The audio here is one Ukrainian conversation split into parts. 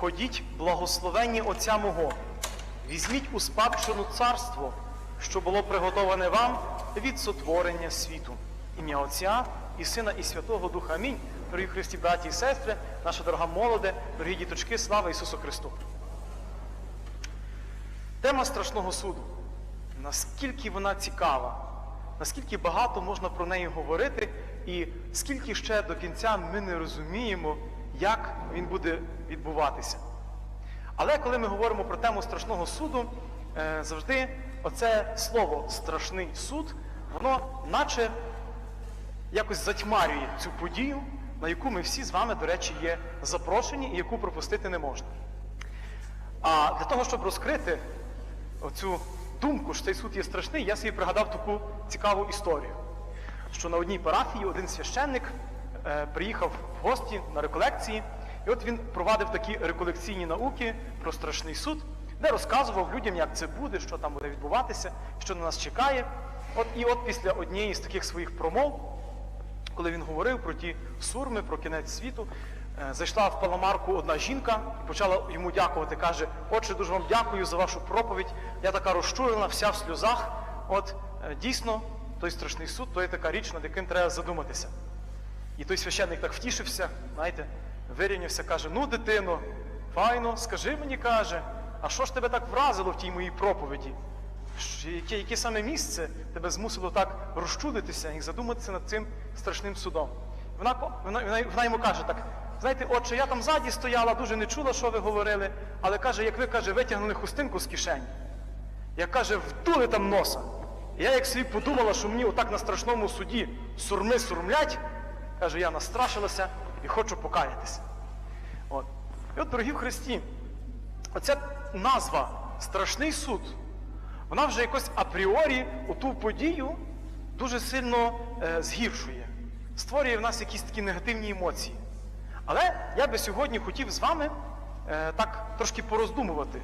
Ходіть, благословенні Отця мого, візьміть у спадщину царство, що було приготоване вам від сотворення світу. Ім'я Отця і Сина, і Святого Духа. Амінь. Дорогі Христі, браті і сестри, наша дорога молоде, дорогі діточки, слава Ісусу Христу! Тема страшного суду. Наскільки вона цікава, наскільки багато можна про неї говорити, і скільки ще до кінця ми не розуміємо, як він буде відбуватися. Але коли ми говоримо про тему страшного суду, е, завжди оце слово страшний суд, воно наче якось затьмарює цю подію, на яку ми всі з вами, до речі, є запрошені і яку пропустити не можна. А для того, щоб розкрити оцю думку, що цей суд є страшний, я собі пригадав таку цікаву історію. Що на одній парафії один священник приїхав в гості на реколекції, і от він провадив такі реколекційні науки про страшний суд, де розказував людям, як це буде, що там буде відбуватися, що на нас чекає. От і от після однієї з таких своїх промов, коли він говорив про ті сурми, про кінець світу, е, зайшла в паламарку одна жінка і почала йому дякувати. Каже: Отче, дуже вам дякую за вашу проповідь. Я така розчулена, вся в сльозах. От е, дійсно, той страшний суд, то є така річ, над яким треба задуматися. І той священник так втішився, знаєте, вирівнявся, каже: Ну, дитино, файно, скажи мені, каже, а що ж тебе так вразило в тій моїй проповіді? Яке, яке саме місце тебе змусило так розчудитися і задуматися над цим страшним судом? Вона, вона, вона, вона йому каже так: знаєте, отче, я там ззаді стояла, дуже не чула, що ви говорили, але каже, як ви каже, витягнули хустинку з кишені. Як каже, вдули там носа. Я як собі подумала, що мені отак на страшному суді сурми сурмлять, каже, я настрашилася і хочу покаятися. От. І от, дорогі в Христі, оця назва Страшний суд, вона вже якось апріорі у ту подію дуже сильно е, згіршує, створює в нас якісь такі негативні емоції. Але я би сьогодні хотів з вами е, так трошки пороздумувати,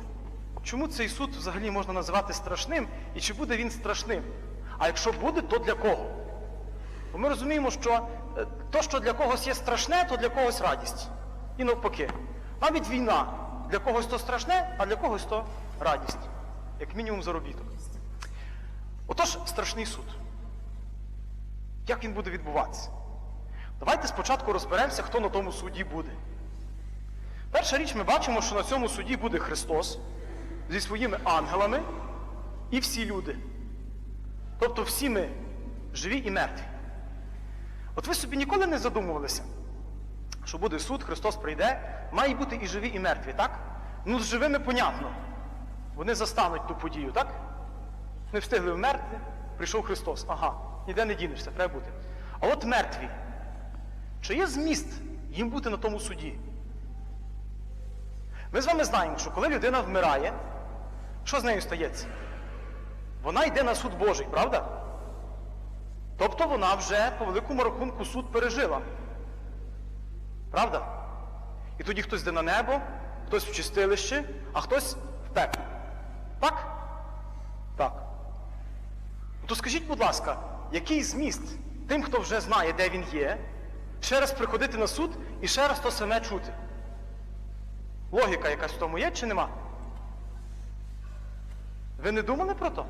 чому цей суд взагалі можна називати страшним і чи буде він страшним? А якщо буде, то для кого? Бо ми розуміємо, що то, що для когось є страшне, то для когось радість. І навпаки. Навіть війна для когось то страшне, а для когось то радість. Як мінімум заробіток. Отож, страшний суд. Як він буде відбуватися? Давайте спочатку розберемося, хто на тому суді буде. Перша річ, ми бачимо, що на цьому суді буде Христос зі своїми ангелами і всі люди. Тобто всі ми живі і мертві. От ви собі ніколи не задумувалися, що буде суд, Христос прийде, мають бути і живі, і мертві, так? Ну, з живими понятно. Вони застануть ту подію, так? Не встигли вмерти, прийшов Христос. Ага, ніде не дінешся, треба бути. А от мертві. Чи є зміст їм бути на тому суді? Ми з вами знаємо, що коли людина вмирає, що з нею стається? Вона йде на суд Божий, правда? Тобто вона вже по великому рахунку суд пережила. Правда? І тоді хтось йде на небо, хтось в чистилище, а хтось в пекло. Так? Так. Ну, То скажіть, будь ласка, який зміст тим, хто вже знає, де він є, ще раз приходити на суд і ще раз то саме чути? Логіка якась в тому є чи нема? Ви не думали про то?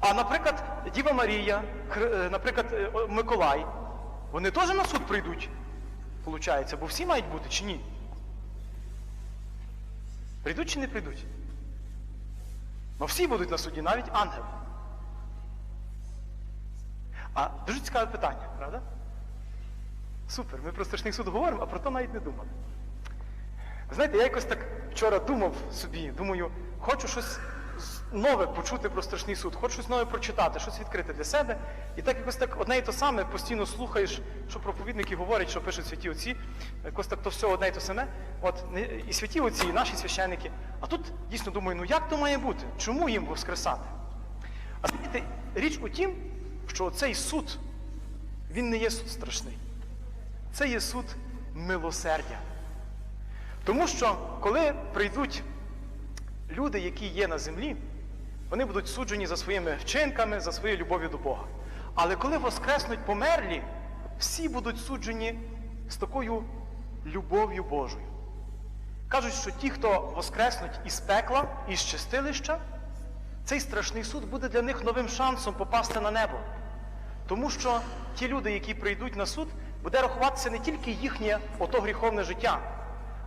А, наприклад, Діва Марія, е, наприклад, е, Миколай, вони теж на суд прийдуть, виходить, бо всі мають бути чи ні? Прийдуть чи не прийдуть? Ну всі будуть на суді, навіть ангели. А дуже цікаве питання, правда? Супер, ми про страшний суд говоримо, а про то навіть не думали. Знаєте, я якось так вчора думав собі, думаю, хочу щось нове почути про страшний суд, хочу щось нове прочитати, щось відкрити для себе. І так якось так одне і те саме постійно слухаєш, що проповідники говорять, що пишуть святі отці, якось так то все одне і те саме. От і святі отці, і наші священники. А тут дійсно думаю, ну як то має бути? Чому їм воскресати? А знаєте, річ у тім, що цей суд, він не є суд страшний. Це є суд милосердя. Тому що коли прийдуть люди, які є на землі, вони будуть суджені за своїми вчинками, за своєю любов'ю до Бога. Але коли воскреснуть померлі, всі будуть суджені з такою любов'ю Божою. Кажуть, що ті, хто воскреснуть із пекла, із чистилища, цей страшний суд буде для них новим шансом попасти на небо. Тому що ті люди, які прийдуть на суд, буде рахуватися не тільки їхнє ото гріховне життя,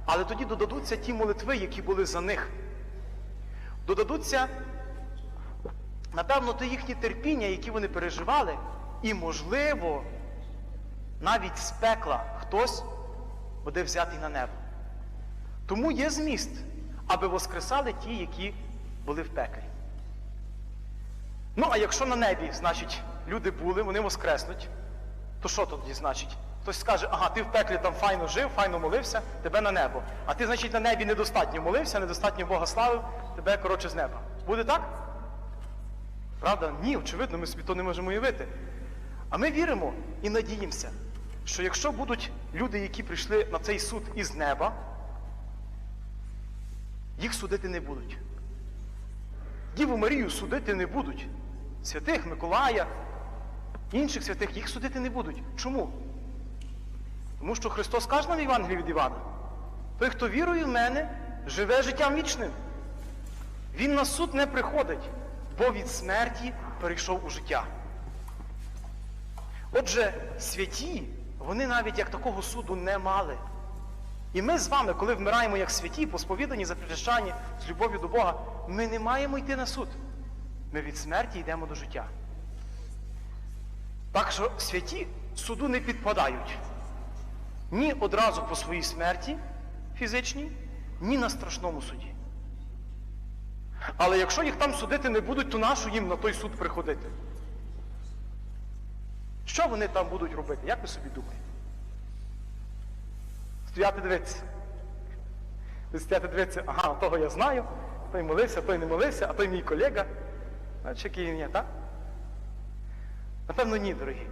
але тоді додадуться ті молитви, які були за них. Додадуться, напевно, то їхні терпіння, які вони переживали, і, можливо, навіть з пекла хтось буде взятий на небо. Тому є зміст, аби воскресали ті, які були в пеклі. Ну, а якщо на небі, значить, люди були, вони воскреснуть, то що тоді значить? Хтось скаже, ага, ти в пеклі там файно жив, файно молився, тебе на небо. А ти, значить, на небі недостатньо молився, недостатньо Бога славив, тебе, коротше, з неба. Буде так? Правда? Ні, очевидно, ми собі то не можемо уявити. А ми віримо і надіємося, що якщо будуть люди, які прийшли на цей суд із неба, їх судити не будуть. Діву Марію судити не будуть. Святих Миколая, інших святих їх судити не будуть. Чому? Тому що Христос каже нам в Євангелії від Івана, той, хто вірує в мене, живе життям вічним. Він на суд не приходить, бо від смерті перейшов у життя. Отже, святі, вони навіть як такого суду не мали. І ми з вами, коли вмираємо як святі, посповідані, запричащані з любов'ю до Бога, ми не маємо йти на суд. Ми від смерті йдемо до життя. Так що святі суду не підпадають ні одразу по своїй смерті фізичній, ні на страшному суді. Але якщо їх там судити не будуть, то нащо їм на той суд приходити? Що вони там будуть робити? Як ви собі думаєте? Стояти дивитися. Ви стояти дивитися, ага, того я знаю, той молився, той не молився, а той мій колега. Знаєте, який він є, так? Напевно, ні, дорогі.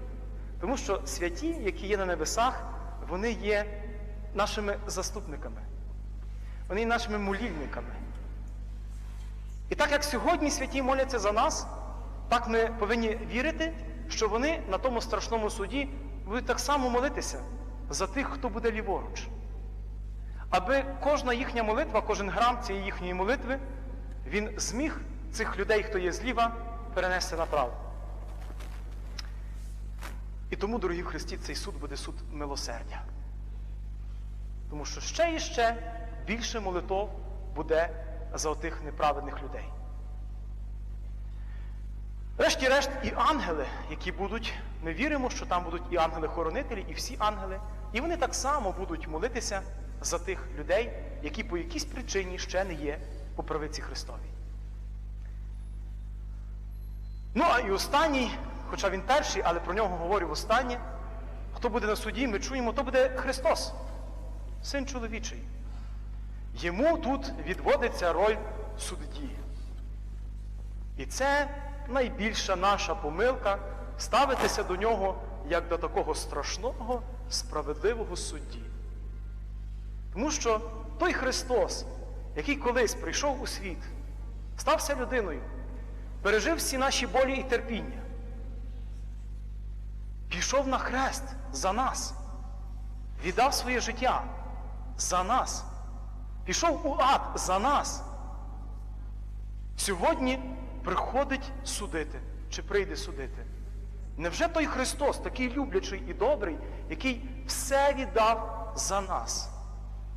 Тому що святі, які є на небесах, вони є нашими заступниками. Вони є нашими молільниками. І так як сьогодні святі моляться за нас, так ми повинні вірити, що вони на тому страшному суді будуть так само молитися за тих, хто буде ліворуч. Аби кожна їхня молитва, кожен грам цієї їхньої молитви, він зміг цих людей, хто є зліва, перенести направо. І тому, дорогі в Христі, цей суд буде суд милосердя. Тому що ще і ще більше молитов буде за отих неправедних людей. Решті-решт, і ангели, які будуть, ми віримо, що там будуть і ангели-хоронителі, і всі ангели, і вони так само будуть молитися за тих людей, які по якійсь причині ще не є по правиці Христовій. Ну, а і останній, хоча він перший, але про нього говорю останнє, хто буде на суді, ми чуємо, то буде Христос, Син чоловічий. Йому тут відводиться роль судді. І це найбільша наша помилка ставитися до нього як до такого страшного, справедливого судді. Тому що той Христос, який колись прийшов у світ, стався людиною, пережив всі наші болі і терпіння, пішов на хрест за нас, віддав своє життя за нас, пішов у ад за нас. Сьогодні приходить судити чи прийде судити. Невже той Христос, такий люблячий і добрий, який все віддав за нас?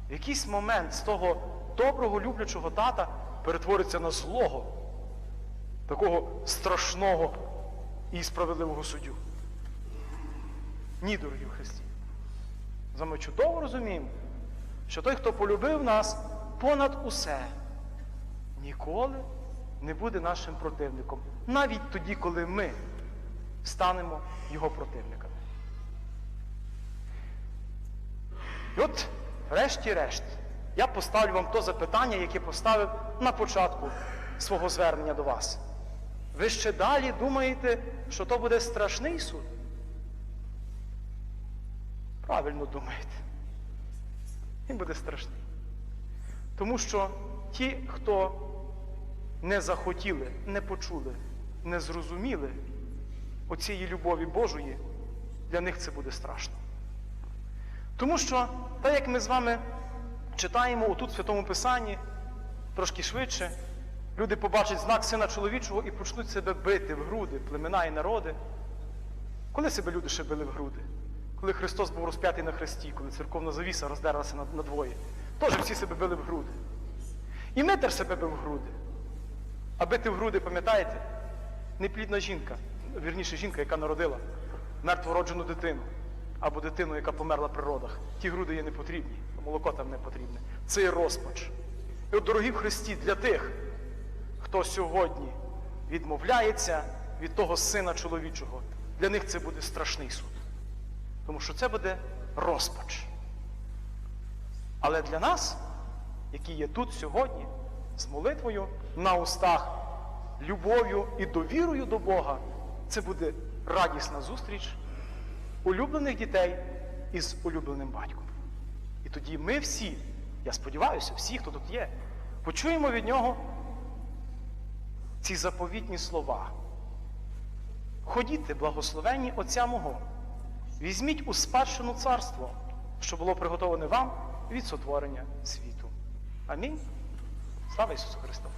В якийсь момент з того доброго, люблячого тата перетвориться на злого, такого страшного і справедливого суддю? Ні, дорогі Христі. За ми чудово розуміємо, що той, хто полюбив нас понад усе, ніколи не буде нашим противником. Навіть тоді, коли ми станемо його противниками. І от, врешті-решт, я поставлю вам то запитання, яке поставив на початку свого звернення до вас. Ви ще далі думаєте, що то буде страшний суд? Правильно думаєте. Він буде страшний. Тому що ті, хто не захотіли, не почули, не зрозуміли оцієї любові Божої, для них це буде страшно. Тому що, так як ми з вами читаємо отут в Святому Писанні трошки швидше. Люди побачать знак сина чоловічого і почнуть себе бити в груди, племена і народи. Коли себе люди ще били в груди? Коли Христос був розп'ятий на хресті, коли церковна завіса роздерлася на, на двоє. Теж всі себе били в груди. І ми себе бив в груди. А бити в груди, пам'ятаєте? Неплідна жінка, вірніше жінка, яка народила мертвороджену дитину, або дитину, яка померла при родах. Ті груди є не потрібні, молоко там не потрібне. Це є розпач. І от, дорогі в Христі, для тих, хто сьогодні відмовляється від того сина чоловічого, для них це буде страшний суд. Тому що це буде розпач. Але для нас, які є тут сьогодні, з молитвою на устах, любов'ю і довірою до Бога, це буде радісна зустріч улюблених дітей із улюбленим батьком. І тоді ми всі, я сподіваюся, всі, хто тут є, почуємо від нього ці заповітні слова. Ходіте, благословенні Отця мого, візьміть у спадщину царство, що було приготоване вам від сотворення світу. Амінь. Слава Ісусу Христу!